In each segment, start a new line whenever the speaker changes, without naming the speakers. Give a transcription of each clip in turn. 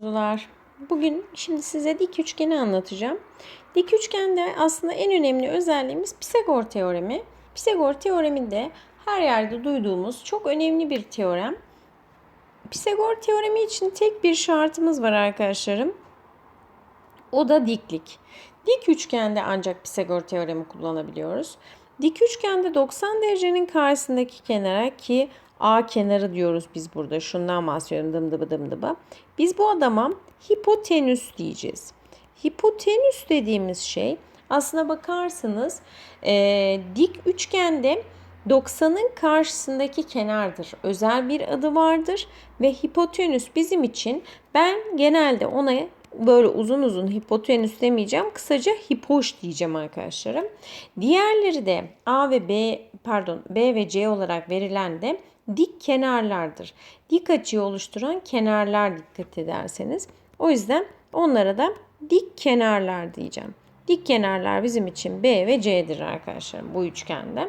Merhabalar. Bugün şimdi size dik üçgeni anlatacağım. Dik üçgende aslında en önemli özelliğimiz Pisagor teoremi. Pisagor teoremi de her yerde duyduğumuz çok önemli bir teorem. Pisagor teoremi için tek bir şartımız var arkadaşlarım. O da diklik. Dik üçgende ancak Pisagor teoremi kullanabiliyoruz. Dik üçgende 90 derecenin karşısındaki kenara ki A kenarı diyoruz biz burada. Şundan bahsediyorum dım dıbı dım dıbı. Biz bu adama hipotenüs diyeceğiz. Hipotenüs dediğimiz şey aslına bakarsanız e, dik üçgende 90'ın karşısındaki kenardır. Özel bir adı vardır ve hipotenüs bizim için ben genelde ona böyle uzun uzun hipotenüs demeyeceğim. Kısaca hipoş diyeceğim arkadaşlarım. Diğerleri de A ve B pardon B ve C olarak verilen de dik kenarlardır. Dik açıyı oluşturan kenarlar dikkat ederseniz. O yüzden onlara da dik kenarlar diyeceğim. Dik kenarlar bizim için B ve C'dir arkadaşlar bu üçgende.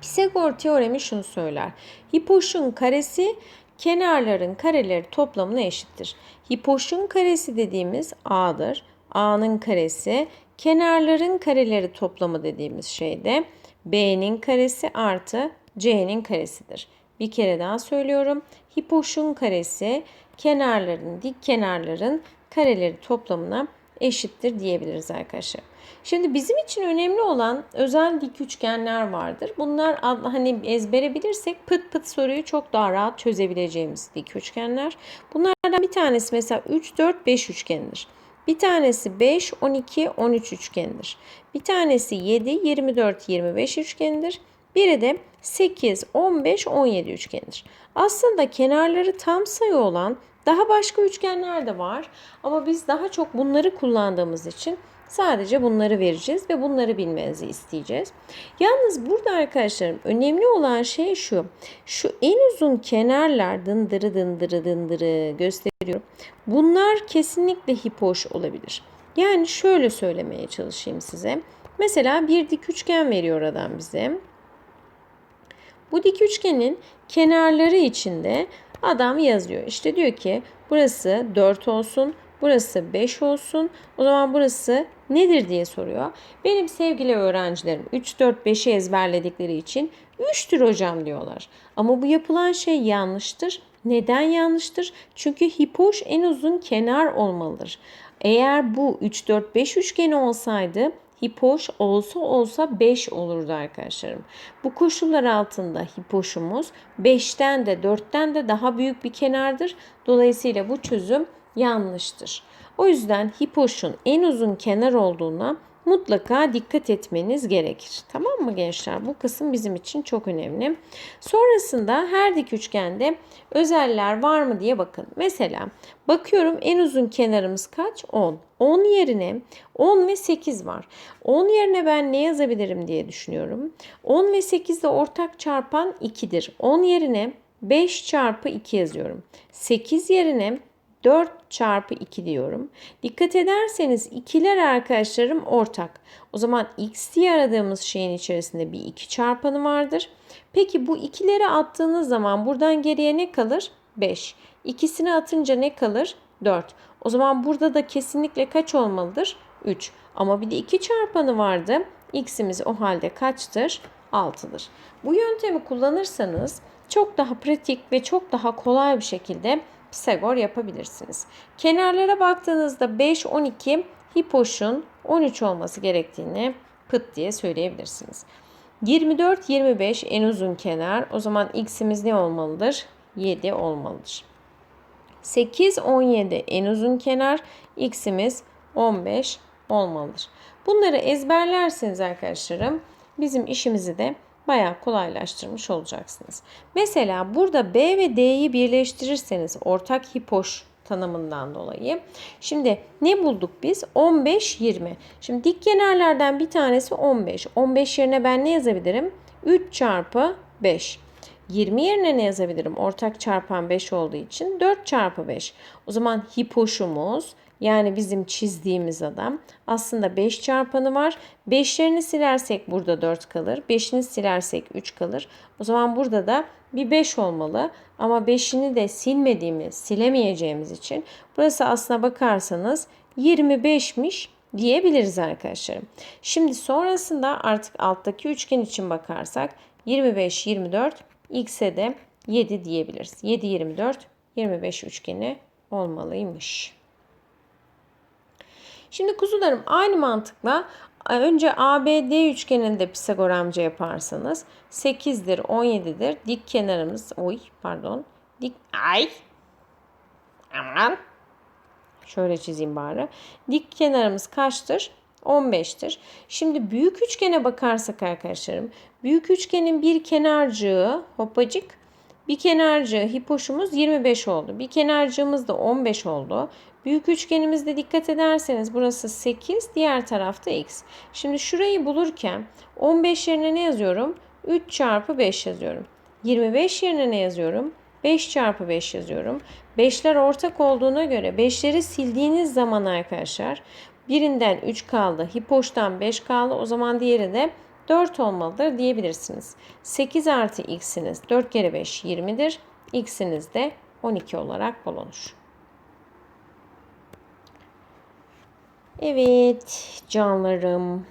Pisagor teoremi şunu söyler. Hipoşun karesi kenarların kareleri toplamına eşittir. Hipoşun karesi dediğimiz A'dır. A'nın karesi kenarların kareleri toplamı dediğimiz şey de B'nin karesi artı C'nin karesidir. Bir kere daha söylüyorum. Hipoşun karesi kenarların, dik kenarların kareleri toplamına eşittir diyebiliriz arkadaşlar. Şimdi bizim için önemli olan özel dik üçgenler vardır. Bunlar hani ezbere bilirsek pıt pıt soruyu çok daha rahat çözebileceğimiz dik üçgenler. Bunlardan bir tanesi mesela 3, 4, 5 üçgenidir. Bir tanesi 5, 12, 13 üçgenidir. Bir tanesi 7, 24, 25 üçgenidir. Biri de 8, 15, 17 üçgenidir. Aslında kenarları tam sayı olan daha başka üçgenler de var. Ama biz daha çok bunları kullandığımız için sadece bunları vereceğiz ve bunları bilmenizi isteyeceğiz. Yalnız burada arkadaşlarım önemli olan şey şu. Şu en uzun kenarlar dındırı dındırı dındırı gösteriyorum. Bunlar kesinlikle hipoş olabilir. Yani şöyle söylemeye çalışayım size. Mesela bir dik üçgen veriyor adam bize. Bu dik üçgenin kenarları içinde adam yazıyor. İşte diyor ki burası 4 olsun, burası 5 olsun. O zaman burası nedir diye soruyor. Benim sevgili öğrencilerim 3, 4, 5'i ezberledikleri için 3'tür hocam diyorlar. Ama bu yapılan şey yanlıştır. Neden yanlıştır? Çünkü hipoş en uzun kenar olmalıdır. Eğer bu 3, 4, 5 üçgeni olsaydı hipoş olsa olsa 5 olurdu arkadaşlarım. Bu koşullar altında hipoşumuz 5'ten de 4'ten de daha büyük bir kenardır. Dolayısıyla bu çözüm yanlıştır. O yüzden hipoşun en uzun kenar olduğuna mutlaka dikkat etmeniz gerekir. Tamam mı gençler? Bu kısım bizim için çok önemli. Sonrasında her dik üçgende özeller var mı diye bakın. Mesela bakıyorum en uzun kenarımız kaç? 10. 10 yerine 10 ve 8 var. 10 yerine ben ne yazabilirim diye düşünüyorum. 10 ve 8 de ortak çarpan 2'dir. 10 yerine 5 çarpı 2 yazıyorum. 8 yerine 4 çarpı 2 diyorum. Dikkat ederseniz ikiler arkadaşlarım ortak. O zaman x diye aradığımız şeyin içerisinde bir 2 çarpanı vardır. Peki bu ikileri attığınız zaman buradan geriye ne kalır? 5. İkisini atınca ne kalır? 4. O zaman burada da kesinlikle kaç olmalıdır? 3. Ama bir de 2 çarpanı vardı. X'imiz o halde kaçtır? 6'dır. Bu yöntemi kullanırsanız çok daha pratik ve çok daha kolay bir şekilde Pisagor yapabilirsiniz. Kenarlara baktığınızda 5, 12 hipoşun 13 olması gerektiğini pıt diye söyleyebilirsiniz. 24, 25 en uzun kenar. O zaman x'imiz ne olmalıdır? 7 olmalıdır. 8, 17 en uzun kenar. x'imiz 15 olmalıdır. Bunları ezberlerseniz arkadaşlarım bizim işimizi de bayağı kolaylaştırmış olacaksınız. Mesela burada B ve D'yi birleştirirseniz ortak hipoş tanımından dolayı. Şimdi ne bulduk biz? 15, 20. Şimdi dik kenarlardan bir tanesi 15. 15 yerine ben ne yazabilirim? 3 çarpı 5. 20 yerine ne yazabilirim? Ortak çarpan 5 olduğu için 4 çarpı 5. O zaman hipoşumuz yani bizim çizdiğimiz adam aslında 5 çarpanı var. 5'lerini silersek burada 4 kalır. 5'ini silersek 3 kalır. O zaman burada da bir 5 olmalı. Ama 5'ini de silmediğimiz, silemeyeceğimiz için burası aslına bakarsanız 25'miş diyebiliriz arkadaşlarım. Şimdi sonrasında artık alttaki üçgen için bakarsak 25, 24, x'e de 7 diyebiliriz. 7, 24, 25 üçgeni olmalıymış. Şimdi kuzularım aynı mantıkla önce ABD üçgeninde Pisagor amca yaparsanız 8'dir, 17'dir. Dik kenarımız, oy pardon. Dik, ay. Aman. Şöyle çizeyim bari. Dik kenarımız kaçtır? 15'tir. Şimdi büyük üçgene bakarsak arkadaşlarım, büyük üçgenin bir kenarcığı hopacık, bir kenarcığı hipoşumuz 25 oldu. Bir kenarcığımız da 15 oldu. Büyük üçgenimizde dikkat ederseniz burası 8, diğer tarafta x. Şimdi şurayı bulurken 15 yerine ne yazıyorum? 3 çarpı 5 yazıyorum. 25 yerine ne yazıyorum? 5 çarpı 5 yazıyorum. 5'ler ortak olduğuna göre 5'leri sildiğiniz zaman arkadaşlar birinden 3 kaldı. Hipoştan 5 kaldı. O zaman diğeri de 4 olmalıdır diyebilirsiniz. 8 artı x'iniz 4 kere 5 20'dir. x'iniz de 12 olarak bulunur. Evet canlarım.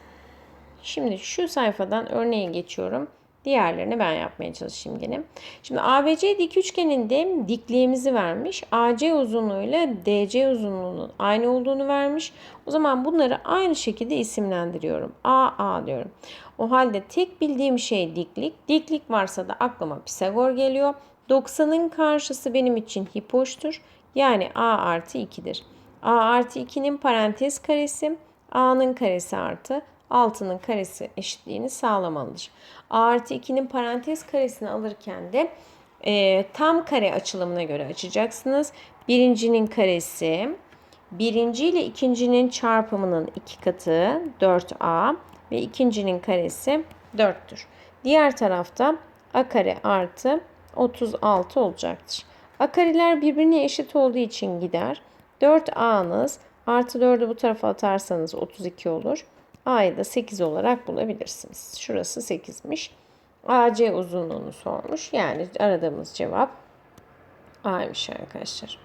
Şimdi şu sayfadan örneğe geçiyorum. Diğerlerini ben yapmaya çalışayım gene. Şimdi ABC dik üçgeninde dikliğimizi vermiş. AC uzunluğuyla DC uzunluğunun aynı olduğunu vermiş. O zaman bunları aynı şekilde isimlendiriyorum. AA diyorum. O halde tek bildiğim şey diklik. Diklik varsa da aklıma Pisagor geliyor. 90'ın karşısı benim için hipoştur. Yani A artı 2'dir. A artı 2'nin parantez karesi A'nın karesi artı 6'nın karesi eşitliğini sağlamalıdır. A artı 2'nin parantez karesini alırken de e, tam kare açılımına göre açacaksınız. Birincinin karesi birinci ile ikincinin çarpımının iki katı 4A ve ikincinin karesi 4'tür. Diğer tarafta A kare artı 36 olacaktır. A kareler birbirine eşit olduğu için gider. 4A'nız artı 4'ü bu tarafa atarsanız 32 olur. A'yı da 8 olarak bulabilirsiniz. Şurası 8'miş. AC uzunluğunu sormuş. Yani aradığımız cevap A'ymış arkadaşlar.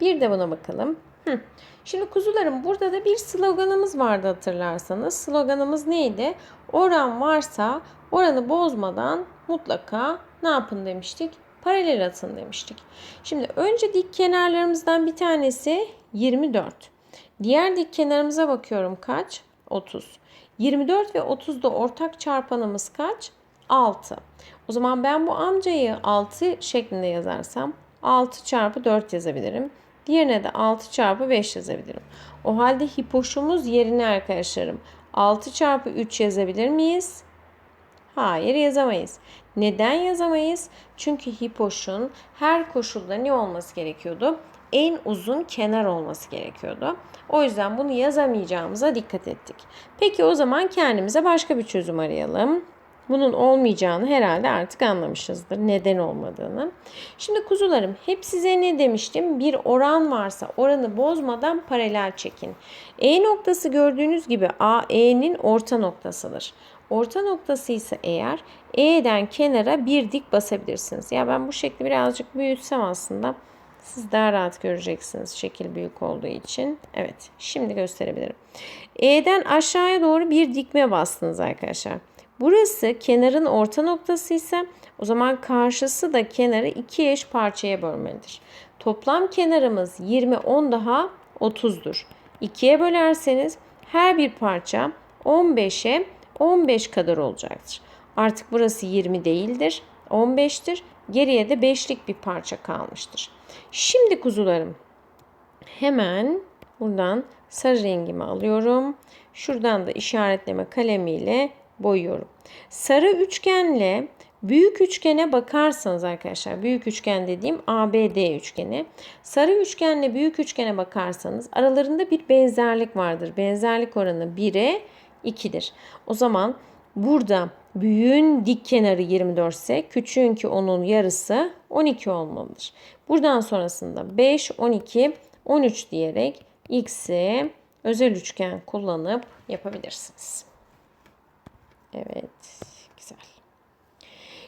Bir de buna bakalım. Hı. Şimdi kuzularım burada da bir sloganımız vardı hatırlarsanız. Sloganımız neydi? Oran varsa oranı bozmadan mutlaka ne yapın demiştik? Paralel atın demiştik. Şimdi önce dik kenarlarımızdan bir tanesi 24. Diğer dik kenarımıza bakıyorum kaç? 30. 24 ve 30'da ortak çarpanımız kaç? 6. O zaman ben bu amcayı 6 şeklinde yazarsam 6 çarpı 4 yazabilirim. Diğerine de 6 çarpı 5 yazabilirim. O halde hipoşumuz yerine arkadaşlarım 6 çarpı 3 yazabilir miyiz? Hayır yazamayız. Neden yazamayız? Çünkü hipoşun her koşulda ne olması gerekiyordu? En uzun kenar olması gerekiyordu. O yüzden bunu yazamayacağımıza dikkat ettik. Peki o zaman kendimize başka bir çözüm arayalım. Bunun olmayacağını herhalde artık anlamışızdır. Neden olmadığını. Şimdi kuzularım hep size ne demiştim? Bir oran varsa oranı bozmadan paralel çekin. E noktası gördüğünüz gibi AE'nin orta noktasıdır. Orta noktası ise eğer E'den kenara bir dik basabilirsiniz. Ya ben bu şekli birazcık büyütsem aslında siz daha rahat göreceksiniz şekil büyük olduğu için. Evet şimdi gösterebilirim. E'den aşağıya doğru bir dikme bastınız arkadaşlar. Burası kenarın orta noktası ise o zaman karşısı da kenarı iki eş parçaya bölmelidir. Toplam kenarımız 20 10 daha 30'dur. 2'ye bölerseniz her bir parça 15'e 15 kadar olacaktır. Artık burası 20 değildir. 15'tir. Geriye de 5'lik bir parça kalmıştır. Şimdi kuzularım hemen buradan sarı rengimi alıyorum. Şuradan da işaretleme kalemiyle boyuyorum. Sarı üçgenle büyük üçgene bakarsanız arkadaşlar büyük üçgen dediğim ABD üçgeni. Sarı üçgenle büyük üçgene bakarsanız aralarında bir benzerlik vardır. Benzerlik oranı 1'e 2'dir. O zaman burada büyüğün dik kenarı 24 ise küçüğünki onun yarısı 12 olmalıdır. Buradan sonrasında 5, 12, 13 diyerek x'i özel üçgen kullanıp yapabilirsiniz. Evet, güzel.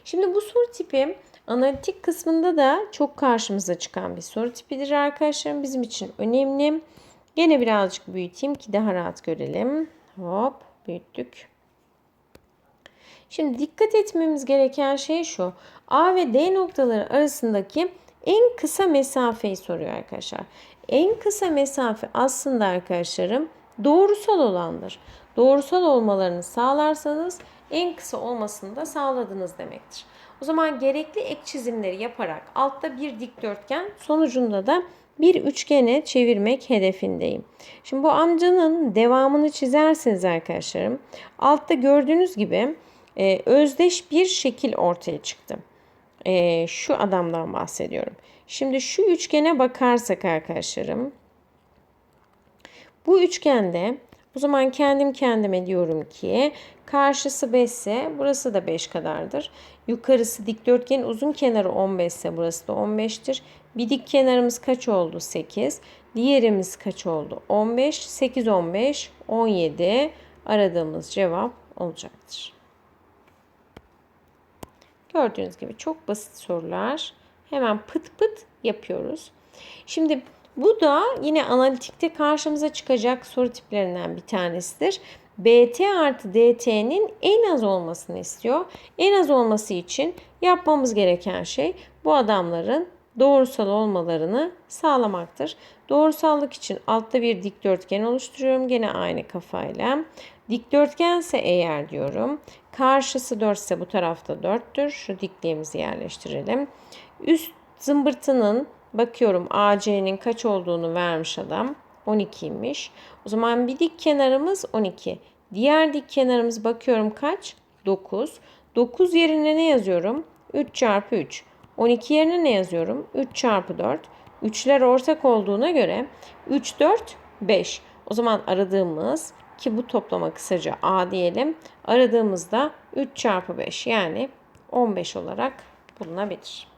Şimdi bu soru tipi analitik kısmında da çok karşımıza çıkan bir soru tipidir arkadaşlarım. Bizim için önemli. Gene birazcık büyüteyim ki daha rahat görelim. Hop büyüttük. Şimdi dikkat etmemiz gereken şey şu. A ve D noktaları arasındaki en kısa mesafeyi soruyor arkadaşlar. En kısa mesafe aslında arkadaşlarım doğrusal olandır. Doğrusal olmalarını sağlarsanız en kısa olmasını da sağladınız demektir. O zaman gerekli ek çizimleri yaparak altta bir dikdörtgen sonucunda da bir üçgene çevirmek hedefindeyim. Şimdi bu amcanın devamını çizerseniz arkadaşlarım altta gördüğünüz gibi e, özdeş bir şekil ortaya çıktı. E, şu adamdan bahsediyorum. Şimdi şu üçgene bakarsak arkadaşlarım bu üçgende o zaman kendim kendime diyorum ki karşısı 5 ise burası da 5 kadardır. Yukarısı dikdörtgenin uzun kenarı 15 ise burası da 15'tir. Bir dik kenarımız kaç oldu? 8. Diğerimiz kaç oldu? 15. 8, 15, 17 aradığımız cevap olacaktır. Gördüğünüz gibi çok basit sorular. Hemen pıt pıt yapıyoruz. Şimdi bu da yine analitikte karşımıza çıkacak soru tiplerinden bir tanesidir. BT artı DT'nin en az olmasını istiyor. En az olması için yapmamız gereken şey bu adamların doğrusal olmalarını sağlamaktır. Doğrusallık için altta bir dikdörtgen oluşturuyorum. Gene aynı kafayla. Dikdörtgense eğer diyorum. Karşısı 4 ise bu tarafta 4'tür. Şu dikliğimizi yerleştirelim. Üst zımbırtının bakıyorum AC'nin kaç olduğunu vermiş adam. 12'ymiş. O zaman bir dik kenarımız 12. Diğer dik kenarımız bakıyorum kaç? 9. 9 yerine ne yazıyorum? 3 çarpı 3. 12 yerine ne yazıyorum? 3 çarpı 4. 3'ler ortak olduğuna göre 3, 4, 5. O zaman aradığımız ki bu toplama kısaca A diyelim. Aradığımızda 3 çarpı 5 yani 15 olarak bulunabilir.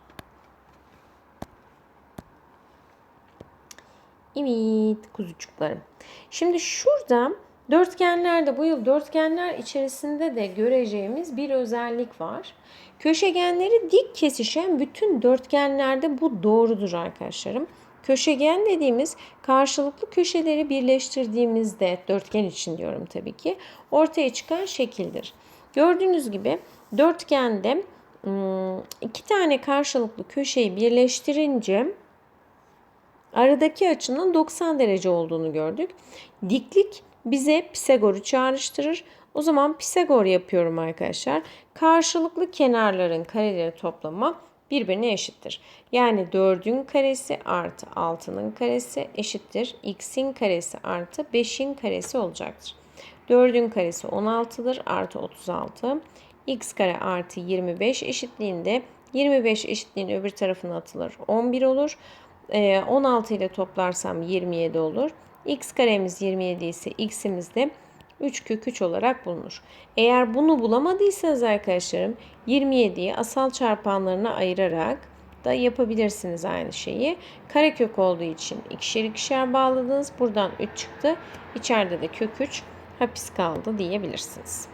Evet kuzucuklarım. Şimdi şurada dörtgenlerde bu yıl dörtgenler içerisinde de göreceğimiz bir özellik var. Köşegenleri dik kesişen bütün dörtgenlerde bu doğrudur arkadaşlarım. Köşegen dediğimiz karşılıklı köşeleri birleştirdiğimizde dörtgen için diyorum tabii ki ortaya çıkan şekildir. Gördüğünüz gibi dörtgende iki tane karşılıklı köşeyi birleştirince aradaki açının 90 derece olduğunu gördük. Diklik bize Pisagor'u çağrıştırır. O zaman Pisagor yapıyorum arkadaşlar. Karşılıklı kenarların kareleri toplamı birbirine eşittir. Yani 4'ün karesi artı 6'nın karesi eşittir. x'in karesi artı 5'in karesi olacaktır. 4'ün karesi 16'dır artı 36. x kare artı 25 eşitliğinde 25 eşitliğin öbür tarafına atılır. 11 olur. 16 ile toplarsam 27 olur. X karemiz 27 ise x'imiz de 3 kök 3 olarak bulunur. Eğer bunu bulamadıysanız arkadaşlarım 27'yi asal çarpanlarına ayırarak da yapabilirsiniz aynı şeyi. Karekök olduğu için ikişer ikişer bağladınız. Buradan 3 çıktı. İçeride de kök 3 hapis kaldı diyebilirsiniz.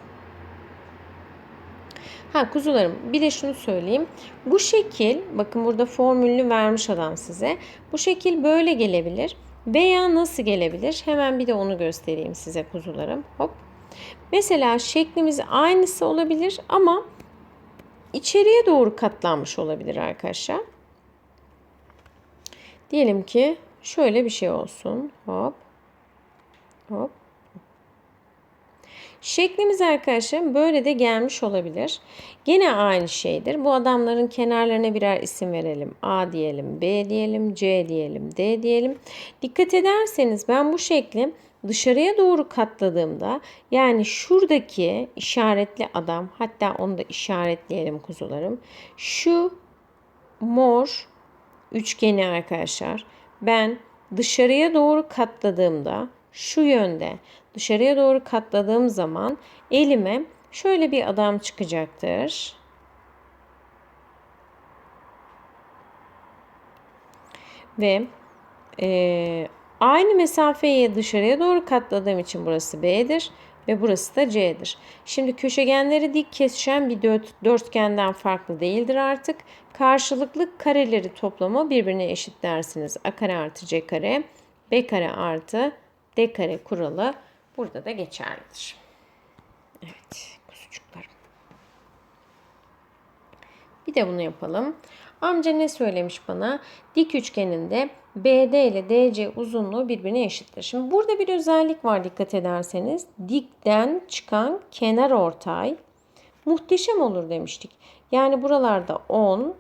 Ha kuzularım bir de şunu söyleyeyim. Bu şekil bakın burada formülünü vermiş adam size. Bu şekil böyle gelebilir. Veya nasıl gelebilir? Hemen bir de onu göstereyim size kuzularım. Hop. Mesela şeklimiz aynısı olabilir ama içeriye doğru katlanmış olabilir arkadaşlar. Diyelim ki şöyle bir şey olsun. Hop. Hop. Şeklimiz arkadaşlar böyle de gelmiş olabilir. Gene aynı şeydir. Bu adamların kenarlarına birer isim verelim. A diyelim, B diyelim, C diyelim, D diyelim. Dikkat ederseniz ben bu şekli dışarıya doğru katladığımda yani şuradaki işaretli adam hatta onu da işaretleyelim kuzularım. Şu mor üçgeni arkadaşlar ben dışarıya doğru katladığımda şu yönde dışarıya doğru katladığım zaman elime şöyle bir adam çıkacaktır. Ve e, aynı mesafeyi dışarıya doğru katladığım için burası B'dir. ve burası da C'dir. Şimdi köşegenleri dik kesişen bir dört, dörtgenden farklı değildir artık. Karşılıklı kareleri toplamı birbirine eşit dersiniz. A kare artı C kare, B kare artı D kare kuralı burada da geçerlidir. Evet, kuzucuklarım. Bir de bunu yapalım. Amca ne söylemiş bana? Dik üçgeninde BD ile DC uzunluğu birbirine eşittir. Şimdi burada bir özellik var dikkat ederseniz. Dikten çıkan kenar ortay muhteşem olur demiştik. Yani buralarda 10,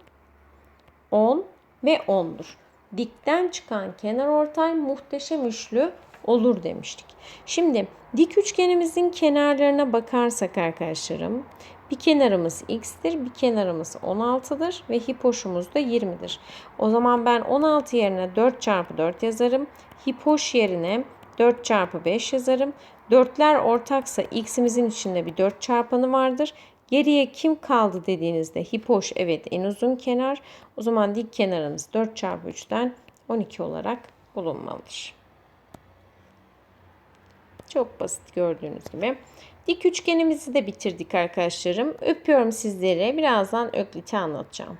10 ve 10'dur. Dikten çıkan kenar ortay muhteşem üçlü olur demiştik. Şimdi dik üçgenimizin kenarlarına bakarsak arkadaşlarım bir kenarımız x'tir, bir kenarımız 16'dır ve hipoşumuz da 20'dir. O zaman ben 16 yerine 4 çarpı 4 yazarım. Hipoş yerine 4 çarpı 5 yazarım. Dörtler ortaksa x'imizin içinde bir 4 çarpanı vardır. Geriye kim kaldı dediğinizde hipoş evet en uzun kenar. O zaman dik kenarımız 4 çarpı 3'ten 12 olarak bulunmalıdır. Çok basit gördüğünüz gibi. Dik üçgenimizi de bitirdik arkadaşlarım. Öpüyorum sizleri. Birazdan ökliti anlatacağım.